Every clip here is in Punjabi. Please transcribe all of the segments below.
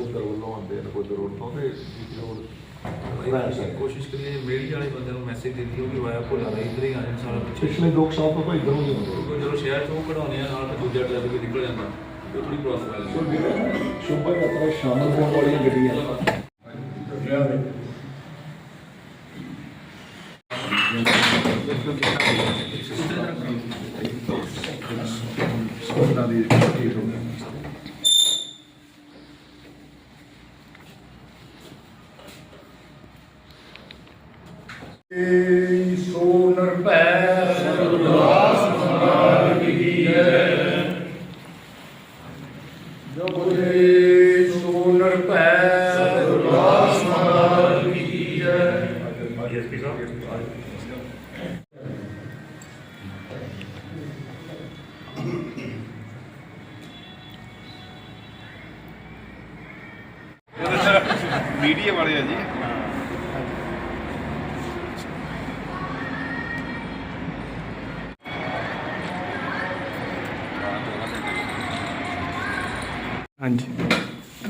ਨਕੋਦਰ ਵੱਲੋਂ ਆਉਂਦੇ ਆ ਨਕੋਦਰ ਰੋਡ ਤੋਂ ਤੇ ਸਰ ਕੋਸ਼ਿਸ਼ ਕਰੀਏ ਮੇਰੀ ਵਾਲੇ ਬੰਦੇ ਨੂੰ ਮੈਸੇਜ ਦੇ ਦਿਓ ਕਿ ਵਾਇਆ ਭੁੱਲਾ ਦਾ ਇੱਧਰ ਹੀ ਆ ਜਾਣ ਸਾਰਾ ਪਿੱਛੇ। ਪਿਛਲੇ 2 ਸਾਲ ਤੋਂ ਤਾਂ ਇਧਰੋਂ ਹੀ ਹੁੰਦੇ ਜਦੋਂ ਸ਼ਹਿਰ ਚੋਂ ਕਢਾਉਣੇ ਆ ਨਾਲ ਤਾਂ ਦੂਜਾ ਟ੍ਰੈਫਿਕ ਵੀ ਨਿਕਲ ਜਾਂਦਾ। ਉਹ ਥੋੜੀ ਪ੍ਰੋਸੈਸ ਹੈ ਸ਼ੋਭਾ ਯਾਤਰਾ ਸ਼ਾਮਲ ਹੋਣ ਵਾਲੀਆਂ ਗੱਡੀਆਂ। ਉਹਨਾਂ ਦੀ ਠੀਕ ਹੋ ਏ ਸੋ ਨਿਰਭੈ ਸਰਦਾਸ ਮਹਾਰਾਜ ਕੀ ਜੈ। ਜੋ ਬੋਲੇ ਸੋ ਨਿਰਭੈ ਸਰਦਾਸ ਮਹਾਰਾਜ ਕੀ ਜੈ। ਮੀਡੀਆ ਵਾਲੇ ਆ ਜੀ। ਹਾਂਜੀ।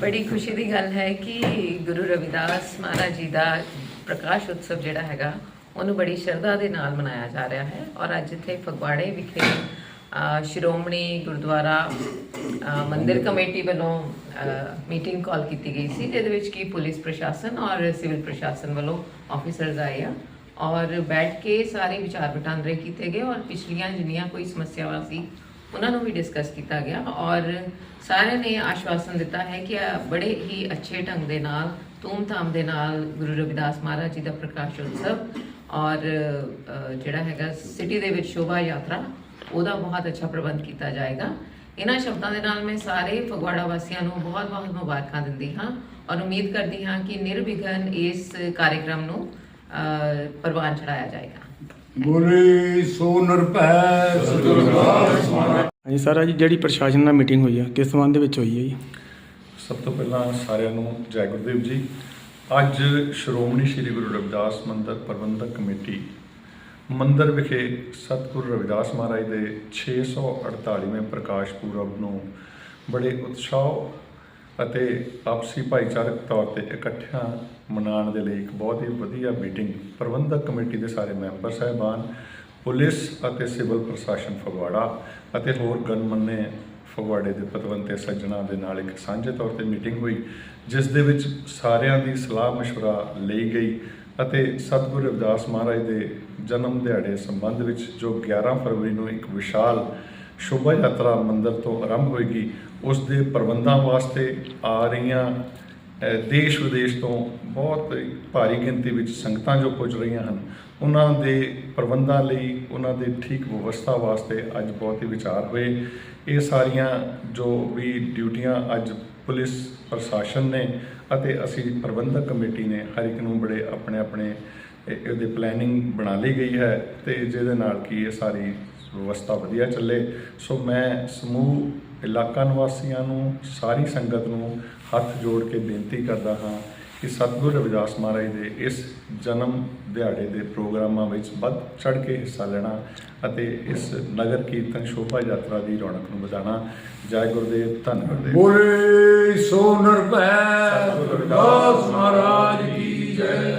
ਬੜੀ ਖੁਸ਼ੀ ਦੀ ਗੱਲ ਹੈ ਕਿ ਗੁਰੂ ਰਵਿਦਾਸ ਮਹਾਰਾਜ ਜੀ ਦਾ ਪ੍ਰਕਾਸ਼ ਉਤਸਵ ਜਿਹੜਾ ਹੈਗਾ ਉਹਨੂੰ ਬੜੀ ਸ਼ਰਧਾ ਦੇ ਨਾਲ ਮਨਾਇਆ ਜਾ ਰਿਹਾ ਹੈ ਔਰ ਅੱਜ ਇੱਥੇ ਫਗਵਾੜੇ ਵਿਖੇ ਸ਼੍ਰੋਮਣੀ ਗੁਰਦੁਆਰਾ ਅ, ਮੰਦਿਰ ਕਮੇਟੀ ਵੱਲੋਂ ਮੀਟਿੰਗ ਕਾਲ ਕੀਤੀ ਗਈ ਸੀ ਜਿਹਦੇ ਵਿੱਚ ਕੀ ਪੁਲਿਸ ਪ੍ਰਸ਼ਾਸਨ ਔਰ ਸਿਵਲ ਪ੍ਰਸ਼ਾਸਨ ਵੱਲੋਂ ਆਫੀਸਰਸ ਆਏ ਆ ਔਰ ਬੈਠ ਕੇ ਸਾਰੇ ਵਿਚਾਰ ਵਟਾਂਦਰੇ ਕੀਤੇ ਗਏ ਔਰ ਪਿਛਲੀਆਂ ਜਿੰਨੀਆਂ ਕੋਈ ਸਮੱਸਿਆਵਾਂ ਸੀ ਉਹਨਾਂ ਨੂੰ ਵੀ ਡਿਸਕਸ ਕੀਤਾ ਗਿਆ ਔਰ ਸਾਰਿਆਂ ਨੇ ਆਸ਼ਵਾਸਨ ਦਿੱਤਾ ਹੈ ਕਿ ਬੜੇ ਹੀ ਅੱਛੇ ਢੰਗ ਦੇ ਨਾਲ, ਧੂਮਧਾਮ ਦੇ ਨਾਲ ਗੁਰੂ ਰਵਿਦਾਸ ਮਹਾਰਾਜ ਜੀ ਦਾ ਪ੍ਰਕਾਸ਼ ਉਤਸਵ ਔਰ ਜਿਹੜਾ ਹੈਗਾ ਸਿਟੀ ਦੇ ਵਿੱਚ ਸ਼ੋਭਾ ਯਾਤਰਾ, ਉਹਦਾ ਬਹੁਤ ਅੱਛਾ ਪ੍ਰਬੰਧ ਕੀਤਾ ਜਾਏਗਾ। ਇਹਨਾਂ ਸ਼ਬਦਾਂ ਦੇ ਨਾਲ ਮੈਂ ਸਾਰੇ ਫਗਵਾੜਾ ਵਾਸੀਆਂ ਨੂੰ ਬਹੁਤ-ਬਹੁਤ ਮੁਬਾਰਕਾਂ ਦਿੰਦੀ ਹਾਂ ਔਰ ਉਮੀਦ ਕਰਦੀ ਹਾਂ ਕਿ ਨਿਰਵਿਘਨ ਇਸ ਕਾਰਜਕ੍ਰਮ ਨੂੰ ਪ੍ਰਵਾਨ ਚੜਾਇਆ ਜਾਏਗਾ। ਬੋਲੇ ਸੋ ਨਿਰਭੈ ਸਰਦਾਸ ਮਹਾਰਾਜ ਹਾਂਜੀ ਸਰ, ਅੱਜ ਜਿਹੜੀ ਪ੍ਰਸ਼ਾਸਨ ਨਾਲ ਮੀਟਿੰਗ ਹੋਈ ਆ, ਕਿਸ ਸੰਬੰਧ ਦੇ ਵਿੱਚ ਹੋਈ ਹੈ ਜੀ? ਸਭ ਤੋਂ ਪਹਿਲਾਂ ਸਾਰਿਆਂ ਨੂੰ ਜੈ ਗੁਰਦੇਵ ਜੀ। ਅੱਜ ਸ਼੍ਰੋਮਣੀ ਸ੍ਰੀ ਗੁਰੂ ਰਵਿਦਾਸ ਮੰਦਰ ਪ੍ਰਬੰਧਕ ਕਮੇਟੀ ਮੰਦਰ ਵਿਖੇ ਸਤਿਗੁਰੂ ਰਵਿਦਾਸ ਮਹਾਰਾਜ ਦੇ 648ਵੇਂ ਪ੍ਰਕਾਸ਼ ਪੁਰਬ ਨੂੰ ਬੜੇ ਉਤਸ਼ਾਹ ਅਤੇ ਆਪਸੀ ਭਾਈਚਾਰਕ ਤੌਰ ਤੇ ਇਕੱਠਿਆਂ ਮਨਾਉਣ ਦੇ ਲਈ ਇੱਕ ਬਹੁਤ ਹੀ ਵਧੀਆ ਮੀਟਿੰਗ ਪ੍ਰਬੰਧਕ ਕਮੇਟੀ ਦੇ ਸਾਰੇ ਮੈਂਬਰ ਸਾਹਿਬਾਨ ਪੁਲਿਸ ਅਤੇ ਸਿਵਲ ਪ੍ਰਸ਼ਾਸਨ ਫਗਵਾੜਾ ਅਤੇ ਹੋਰ ਗਣਮੰਨੇ ਫਗਵਾੜੇ ਦੇ ਪਤਵੰਤੇ ਸੱਜਣਾ ਦੇ ਨਾਲ ਇੱਕ ਸਾਂਝੇ ਤੌਰ ਤੇ ਮੀਟਿੰਗ ਹੋਈ ਜਿਸ ਦੇ ਵਿੱਚ ਸਾਰਿਆਂ ਦੀ ਸਲਾਹ مشورہ ਲਈ ਗਈ ਅਤੇ ਸਤਿਗੁਰੂ ਰਵਿਦਾਸ ਮਹਾਰਾਜ ਦੇ ਜਨਮ ਦਿਹਾੜੇ ਸੰਬੰਧ ਵਿੱਚ ਜੋ 11 ਫਰਵਰੀ ਨੂੰ ਇੱਕ ਵਿਸ਼ਾਲ ਸ਼ੋਭਾ ਯਾਤਰਾ ਮੰਦਰ ਤੋਂ ਆਰੰਭ ਹੋਏਗੀ ਉਸ ਦੇ ਪ੍ਰਬੰਧਾਂ ਵਾਸਤੇ ਆ ਰਹੀਆਂ ਅ, ਦੇਸ਼ ਵਿਦੇਸ਼ ਤੋਂ ਬਹੁਤ ਭਾਰੀ ਗਿਣਤੀ ਵਿੱਚ ਸੰਗਤਾਂ ਜੋ ਪੁੱਜ ਰਹੀਆਂ ਹਨ ਉਹਨਾਂ ਦੇ ਪ੍ਰਬੰਧਾਂ ਲਈ, ਉਹਨਾਂ ਦੇ ਠੀਕ ਵਿਵਸਥਾ ਵਾਸਤੇ ਅੱਜ ਬਹੁਤ ਹੀ ਵਿਚਾਰ ਹੋਏ। ਇਹ ਸਾਰੀਆਂ ਜੋ ਵੀ ਡਿਊਟੀਆਂ ਅੱਜ ਪੁਲਿਸ ਪ੍ਰਸ਼ਾਸਨ ਨੇ ਅਤੇ ਅਸੀਂ ਪ੍ਰਬੰਧਕ ਕਮੇਟੀ ਨੇ ਹਰ ਇੱਕ ਨੂੰ ਬੜੇ ਆਪਣੇ ਆਪਣੇ ਇਹਦੇ ਪਲੈਨਿੰਗ ਬਣਾ ਲਈ ਗਈ ਹੈ ਤੇ ਜਿਹਦੇ ਨਾਲ ਕਿ ਇਹ ਸਾਰੀ ਵਿਵਸਥਾ ਵਧੀਆ ਚੱਲੇ। ਸੋ ਮੈਂ ਸਮੂਹ ਇਲਾਕਾ ਨਿਵਾਸੀਆਂ ਨੂੰ, ਸਾਰੀ ਸੰਗਤ ਨੂੰ ਹੱਥ ਜੋੜ ਕੇ ਬੇਨਤੀ ਕਰਦਾ ਹਾਂ ਕਿ ਸਤਿਗੁਰੂ ਰਵਿਦਾਸ ਮਹਾਰਾਜ ਦੇ ਇਸ ਜਨਮ ਦਿਹਾੜੇ ਦੇ ਪ੍ਰੋਗਰਾਮਾਂ ਵਿੱਚ ਵੱਧ ਚੜ ਕੇ ਹਿੱਸਾ ਲੈਣਾ ਅਤੇ ਇਸ ਨਗਰ ਕੀਰਤਨ ਸ਼ੋਭਾ ਯਾਤਰਾ ਦੀ ਰੌਣਕ ਨੂੰ ਵਧਾਉਣਾ। ਜੈ ਗੁਰਦੇਵ ਧੰਨ ਗੁਰਦੇਵ। ਬੋਲੇ ਸੋ ਨਿਰਭੈ। ਸਰਦਾਸ ਮਹਾਰਾਜ ਕੀ ਜੈ।